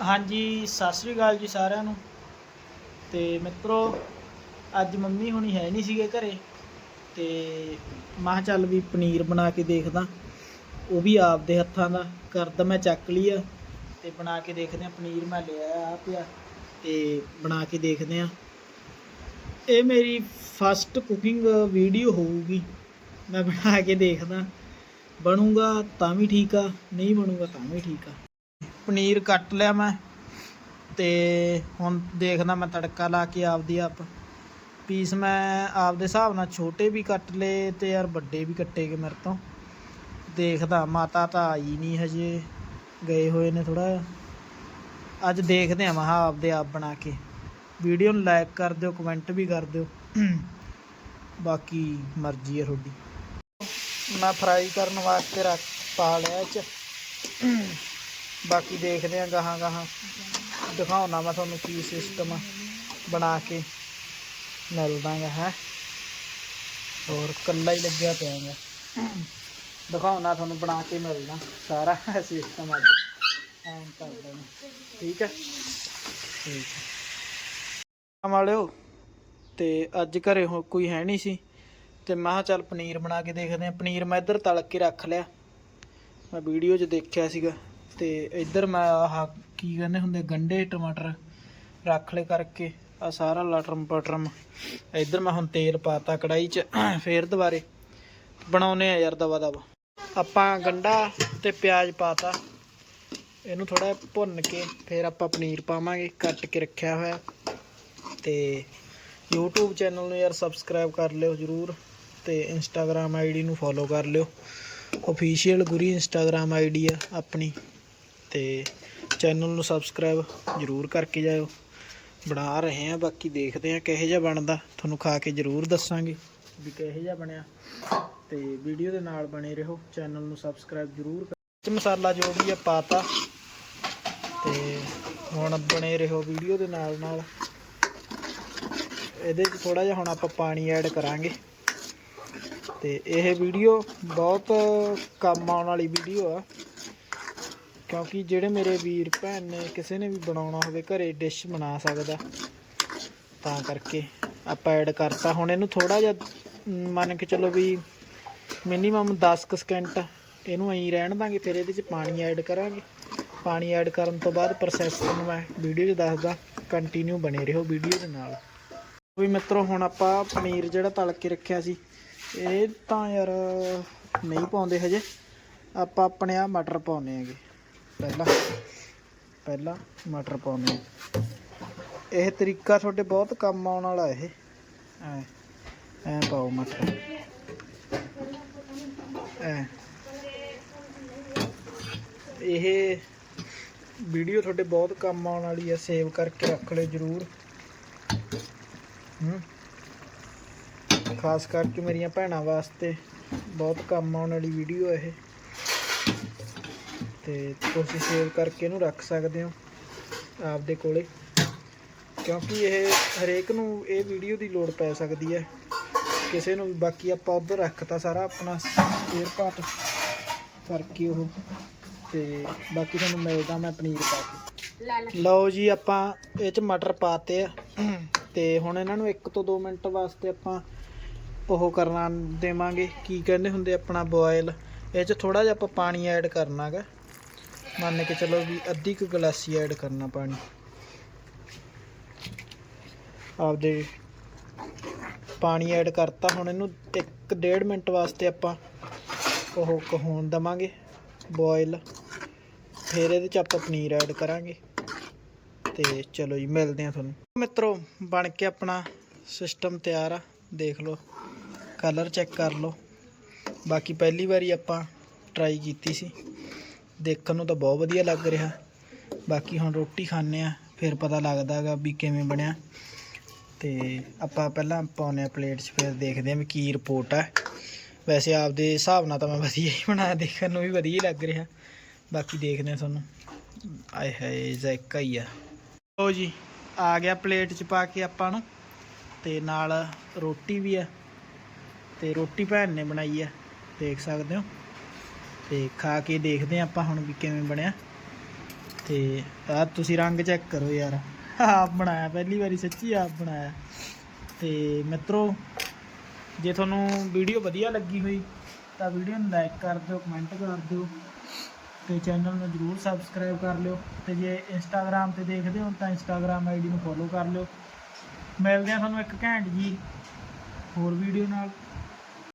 ਹਾਂਜੀ, ਸਤਿ ਸ੍ਰੀ ਅਕਾਲ ਜੀ ਸਾਰਿਆਂ ਨੂੰ। ਤੇ ਮਿੱਤਰੋ, ਅੱਜ ਮੰਮੀ ਹੁਣੀ ਹੈ ਨਹੀਂ ਸੀਗੇ ਘਰੇ, ਤੇ ਮਾਹ ਚੱਲ ਵੀ ਪਨੀਰ ਬਣਾ ਕੇ ਦੇਖਦਾ। ਉਹ ਵੀ ਆਪਦੇ ਹੱਥਾਂ ਦਾ ਕਰਦਾ ਮੈਂ ਚੱਕ ਲਈ ਆ, ਤੇ ਬਣਾ ਕੇ ਦੇਖਦੇ ਆ ਪਨੀਰ ਮੈਂ ਲਿਆ ਆ ਪਿਆ ਤੇ ਬਣਾ ਕੇ ਦੇਖਦੇ ਆ ਇਹ ਮੇਰੀ ਫਸਟ ਕੁਕਿੰਗ ਵੀਡੀਓ ਹੋਊਗੀ, ਮੈਂ ਬਣਾ ਕੇ ਦੇਖਦਾ। ਬਣੂਗਾ ਤਾਂ ਵੀ ਠੀਕ ਆ, ਨਹੀਂ ਬਣੂਗਾ ਤਾਂ ਵੀ ਠੀਕ ਆ। ਪਨੀਰ ਕੱਟ ਲਿਆ ਮੈਂ ਤੇ ਹੁਣ ਦੇਖਦਾ ਮੈਂ ਤੜਕਾ ਲਾ ਕੇ ਆਪਦੀ ਆਪ। ਪੀਸ ਮੈਂ ਆਪਦੇ ਹਿਸਾਬ ਨਾਲ ਛੋਟੇ ਵੀ ਕੱਟ ਲਏ ਤੇ ਯਾਰ ਵੱਡੇ ਵੀ ਕੱਟੇ ਗਏ ਮੇਰੇ ਤੋਂ। ਦੇਖਦਾ, ਮਾਤਾ ਤਾਂ ਆਈ ਨਹੀਂ ਹਜੇ, ਗਏ ਹੋਏ ਨੇ ਥੋੜਾ ਅੱਜ ਦੇਖਦੇ ਆ ਮਹਾ ਆਪਦੇ ਆਪ ਬਣਾ ਕੇ। ਵੀਡੀਓ ਨੂੰ ਲਾਈਕ ਕਰ ਦਿਓ ਕਮੈਂਟ ਵੀ ਕਰ ਦਿਓ। ਬਾਕੀ ਮਰਜ਼ੀ ਹੈ ਤੁਹਾਡੀ। ਮੈਂ ਫਰਾਈ ਕਰਨ ਵਾਸਤੇ ਰੱਖ ਪਾ ਲਿਆ ਇਹ ਚ। ਬਾਕੀ ਦੇਖਦੇ ਹਾਂ ਗਾਹਾਂ ਗਾਹਾਂ। ਦਿਖਾਉਣਾ ਮੈਂ ਤੁਹਾਨੂੰ ਕੀ ਸਿਸਟਮ ਬਣਾ ਕੇ ਮਿਲਦਾਗਾ, ਹੈ। ਹੋਰ ਕੱਲਾ ਹੀ ਲੱਗਿਆ ਪਿਆਗਾ ਦਿਖਾਉਣਾ ਤੁਹਾਨੂੰ ਬਣਾ ਕੇ ਮਿਲਦਾ ਸਾਰਾ ਸਿਸਟਮ ਅੱਜ। ਐਂ ਕਰ ਦੇਣਾ ਠੀਕ ਹੈ? ਠੀਕ ਹੈ। ਵਾਲਿਓ ਤੇ ਅੱਜ ਘਰੇ ਹੋ ਕੋਈ ਹੈ ਨਹੀਂ ਸੀ। ਤੇ ਮੈਂ ਕਿਹਾ ਚੱਲ ਪਨੀਰ ਬਣਾ ਕੇ ਦੇਖਦੇ ਆ ਪਨੀਰ ਮੈਂ ਇੱਧਰ ਤਲ ਕੇ ਰੱਖ ਲਿਆ। ਮੈਂ ਵੀਡੀਓ 'ਚ ਦੇਖਿਆ ਸੀਗਾ। ਤੇ ਇੱਧਰ ਮੈਂ ਆਹ ਕੀ ਕਹਿੰਦੇ ਹੁੰਦੇ ਗੰਡੇ, ਟਮਾਟਰ ਰੱਖ ਲੈ ਕਰਕੇ ਆ ਸਾਰਾ ਲਟਰਮ ਪਟਰਮ। ਇੱਧਰ ਮੈਂ ਹੁਣ ਤੇਲ ਪਾਤਾ ਕੜਾਈ 'ਚ, ਫੇਰ ਦੁਬਾਰੇ ਬਣਾਉਨੇ ਆ ਯਾਰ ਦਵਾ ਦਵਾ। ਆਪਾਂ ਗੰਡਾ ਤੇ ਪਿਆਜ਼ ਪਾਤਾ। ਇਹਨੂੰ ਥੋੜਾ ਭੁੰਨ ਕੇ ਫਿਰ ਆਪਾਂ ਪਨੀਰ ਪਾਵਾਂਗੇ, ਕੱਟ ਕੇ ਰੱਖਿਆ ਹੋਇਆ। ਤੇ YouTube ਚੈਨਲ ਨੂੰ ਯਾਰ ਸਬਸਕ੍ਰਾਈਬ ਕਰ ਲਿਓ ਜਰੂਰ ਤੇ Instagram ਆਈਡੀ ਨੂੰ ਫੋਲੋ ਕਰ ਲਿਓ। ਅਫੀਸ਼ੀਅਲ ਗੁਰੀ ਇੰਸਟਾਗ੍ਰam ਆਈਡੀ ਆ ਆਪਣੀ। ਤੇ ਚੈਨਲ ਨੂੰ ਸਬਸਕ੍ਰਾਈਬ ਜਰੂਰ ਕਰਕੇ ਜਾਇਓ। ਬਣਾ ਰਹੇ ਆ ਬਾਕੀ ਦੇਖਦੇ ਆ ਕਿਹੋ ਜਿਹਾ ਬਣਦਾ। ਤੁਹਾਨੂੰ ਖਾ ਕੇ ਜਰੂਰ ਦੱਸਾਂਗੇ ਵੀ ਕਿਹੋ ਜਿਹਾ ਬਣਿਆ। ਤੇ ਵੀਡੀਓ ਦੇ ਨਾਲ ਬਣੇ ਰਹੋ, ਚੈਨਲ ਨੂੰ ਸਬਸਕ੍ਰਾਈਬ ਜਰੂਰ ਕਰ ਮਸਾਲਾ ਜੋ ਵੀ ਆ ਪਾਤਾ। ਤੇ ਹੁਣ ਬਣੇ ਰਹੋ ਵੀਡੀਓ ਦੇ ਨਾਲ ਨਾਲ। ਇਹਦੇ 'ਚ ਥੋੜਾ ਜਿਹਾ ਹੁਣ ਆਪਾਂ ਪਾਣੀ ਐਡ ਕਰਾਂਗੇ। ਤੇ ਇਹ ਵੀਡੀਓ ਬਹੁਤ ਕੰਮ ਆਉਣ ਵਾਲੀ ਵੀਡੀਓ ਆ। ਕਿਉਂਕਿ ਜਿਹੜੇ ਮੇਰੇ ਵੀਰ ਭੈਣ ਨੇ, ਕਿਸੇ ਨੇ ਵੀ ਬਣਾਉਣਾ ਹੋਵੇ, ਘਰੇ ਡਿਸ਼ ਬਣਾ ਸਕਦਾ। ਤਾਂ ਕਰਕੇ ਆਪਾਂ ਐਡ ਕਰਤਾ। ਹੁਣ ਇਹਨੂੰ ਥੋੜਾ ਜਿਹਾ ਮੰਨ ਕੇ ਚੱਲੋ ਵੀ ਮਿਨੀਮਮ 10 ਕੁ ਸਕਿੰਟ ਇਹਨੂੰ ਐਂ ਰਹਿਣ ਦਾਂਗੇ, ਫਿਰ ਇਹਦੇ 'ਚ ਪਾਣੀ ਐਡ ਕਰਾਂਗੇ। ਪਾਣੀ ਐਡ ਕਰਨ ਤੋਂ ਬਾਅਦ ਪ੍ਰੋਸੈਸ ਨੂੰ ਮੈਂ ਵੀਡੀਓ 'ਚ ਦੱਸਦਾ। ਕੰਟੀਨਿਊ ਬਣੇ ਰਹੋ ਵੀਡੀਓ ਦੇ ਨਾਲ। ਵੀ ਮਿੱਤਰੋ, ਹੁਣ ਆਪਾਂ ਪਨੀਰ ਜਿਹੜਾ ਤਲ ਕੇ ਰੱਖਿਆ ਸੀ, ਇਹ ਤਾਂ ਯਾਰ ਨਹੀਂ ਪਾਉਂਦੇ ਹਜੇ। ਆਪਾਂ ਆਪਣੇ ਆ ਮਟਰ ਪਾਉਨੇ ਹੈਗੇ। ਪਹਿਲਾਂ ਪਹਿਲਾਂ ਮਟਰ ਪਾਉਨੇ ਆ। ਇਹ ਤਰੀਕਾ ਤੁਹਾਡੇ ਬਹੁਤ ਕੰਮ ਆਉਣ ਵਾਲਾ ਇਹ। ਐ ਐ ਪਾਓ ਮਟਰ। ਐ। ਇਹ ਵੀਡੀਓ ਤੁਹਾਡੇ ਬਹੁਤ ਕੰਮ ਆਉਣ ਵਾਲੀ ਹੈ ਸੇਵ ਕਰਕੇ ਰੱਖ ਲਿਓ ਜਰੂਰ। ਖਾਸ ਕਰਕੇ ਮੇਰੀਆਂ ਭੈਣਾਂ ਵਾਸਤੇ ਬਹੁਤ ਕੰਮ ਆਉਣ ਵਾਲੀ ਵੀਡੀਓ ਇਹ। ਤੇ ਤੁਸੀਂ ਸੇਵ ਕਰਕੇ ਇਹਨੂੰ ਰੱਖ ਸਕਦੇ ਹੋ ਆਪਦੇ ਕੋਲੇ। ਕਿਉਂਕਿ ਇਹ ਹਰੇਕ ਨੂੰ ਇਹ ਵੀਡੀਓ ਦੀ ਲੋੜ ਪੈ ਸਕਦੀ ਹੈ। ਕਿਸੇ ਨੂੰ ਵੀ ਬਾਕੀ ਆਪਾਂ ਉਧਰ ਰੱਖਤਾ ਸਾਰਾ ਆਪਣਾ ਸਪੇਅਰ ਪਾਰਟ ਕਰਕੇ ਉਹ। ਤੇ ਬਾਕੀ ਤੁਹਾਨੂੰ ਮਿਲਦਾ ਮੈਂ ਪਨੀਰ ਪਾ ਕੇ। ਲਓ ਜੀ ਆਪਾਂ ਇਹ ਚ ਮਟਰ ਪਾਤੇ ਆ। ਤੇ ਹੁਣ ਇਹਨਾਂ ਨੂੰ 1 ਤੋਂ 2 ਮਿੰਟ ਵਾਸਤੇ ਆਪਾਂ ਉਹ ਕਰਨਾ ਦੇਵਾਂਗੇ। ਕੀ ਕਹਿੰਦੇ ਹੁੰਦੇ ਆਪਣਾ ਬੋਇਲ ਇਹ ਚ ਥੋੜਾ ਜਿਹਾ ਆਪਾਂ ਪਾਣੀ ਐਡ ਕਰਨਾਗਾ ਮੰਨ ਕੇ ਚਲੋ ਵੀ ਅੱਧੀ ਕੁ ਗਲਾਸੀ ਐਡ ਕਰਨਾ ਪਾਣੀ। ਆਪਦੇ ਪਾਣੀ ਐਡ ਕਰਤਾ, ਹੁਣ ਇਹਨੂੰ 1.5 ਮਿੰਟ ਵਾਸਤੇ ਆਪਾਂ ਉਹ ਕ- ਹੋਣ ਦਵਾਂਗੇ ਬੋਇਲ ਫਿਰ ਇਹਦੇ ਚ ਆਪਾਂ ਪਨੀਰ ਐਡ ਕਰਾਂਗੇ। ਤੇ ਚਲੋ ਜੀ, ਮਿਲਦੇ ਆ ਤੁਹਾਨੂੰ। ਮਿੱਤਰੋ, ਬਣ ਕੇ ਆਪਣਾ ਸਿਸਟਮ ਤਿਆਰ ਆ। ਦੇਖ ਲਓ ਕਲਰ ਚੈੱਕ ਕਰ ਲਓ। ਬਾਕੀ ਪਹਿਲੀ ਵਾਰੀ ਆਪਾਂ ਟਰਾਈ ਕੀਤੀ ਸੀ। ਦੇਖਣ ਨੂੰ ਤਾਂ ਬਹੁਤ ਵਧੀਆ ਲੱਗ ਰਿਹਾ। ਬਾਕੀ ਹੁਣ ਰੋਟੀ ਖਾਣੇ ਆ ਫਿਰ ਪਤਾ ਲੱਗਦਾਗਾ ਵੀ ਕਿਵੇਂ ਬਣਿਆ। ਤੇ ਆਪਾਂ ਪਹਿਲਾਂ ਪਾਉਨੇ ਆ ਪਲੇਟ 'ਚ, ਫਿਰ ਦੇਖਦੇ ਆ ਵੀ ਕੀ ਰਿਪੋਰਟ ਹੈ ਵੈਸੇ ਆਪਦੇ ਹਿਸਾਬ ਨਾਲ ਤਾਂ ਮੈਂ ਵਧੀਆ ਹੀ ਬਣਾਇਆ ਦੇਖਣ ਨੂੰ ਵੀ ਵਧੀਆ ਹੀ ਲੱਗ ਰਿਹਾ। ਬਾਕੀ ਦੇਖਦੇ ਆ ਤੁਹਾਨੂੰ। ਆਏ ਹਾਏ ਜ਼ਾਇਕਾ ਹੀ ਆ। ਲਓ ਜੀ, ਆ ਗਿਆ ਪਲੇਟ 'ਚ ਪਾ ਕੇ ਆਪਾਂ ਨੂੰ। ਤੇ ਨਾਲ ਰੋਟੀ ਵੀ ਆ। ਤੇ ਰੋਟੀ ਭੈਣ ਨੇ ਬਣਾਈ ਆ, ਦੇਖ ਸਕਦੇ ਹੋ। ਤੇ ਖਾ ਕੇ ਦੇਖਦੇ ਹਾਂ ਆਪਾਂ ਹੁਣ ਵੀ ਕਿਵੇਂ ਬਣਿਆ। ਤੇ ਆ ਤੁਸੀਂ ਰੰਗ ਚੈੱਕ ਕਰੋ ਯਾਰ। ਆਪ ਬਣਾਇਆ, ਪਹਿਲੀ ਵਾਰੀ ਸੱਚੀ ਆਪ ਬਣਾਇਆ। ਤੇ ਮਿੱਤਰੋ, ਜੇ ਤੁਹਾਨੂੰ ਵੀਡੀਓ ਵਧੀਆ ਲੱਗੀ ਹੋਈ, ਤਾਂ ਵੀਡੀਓ ਨੂੰ ਲਾਈਕ ਕਰ ਦਿਓ ਕਮੈਂਟ ਕਰ ਦਿਓ, ਤੇ ਚੈਨਲ ਨੂੰ ਜਰੂਰ ਸਬਸਕ੍ਰਾਈਬ ਕਰ ਲਿਓ। ਤੇ ਜੇ ਇੰਸਟਾਗ੍ਰam ਤੇ ਦੇਖਦੇ ਹੋ ਤਾਂ ਇੰਸਟਾਗ੍ਰam ਆਈਡੀ ਨੂੰ ਫੋਲੋ ਕਰ ਲਿਓ। ਮਿਲਦੇ ਆ ਤੁਹਾਨੂੰ ਇੱਕ ਘੈਂਟ ਜੀ ਹੋਰ ਵੀਡੀਓ ਨਾਲ।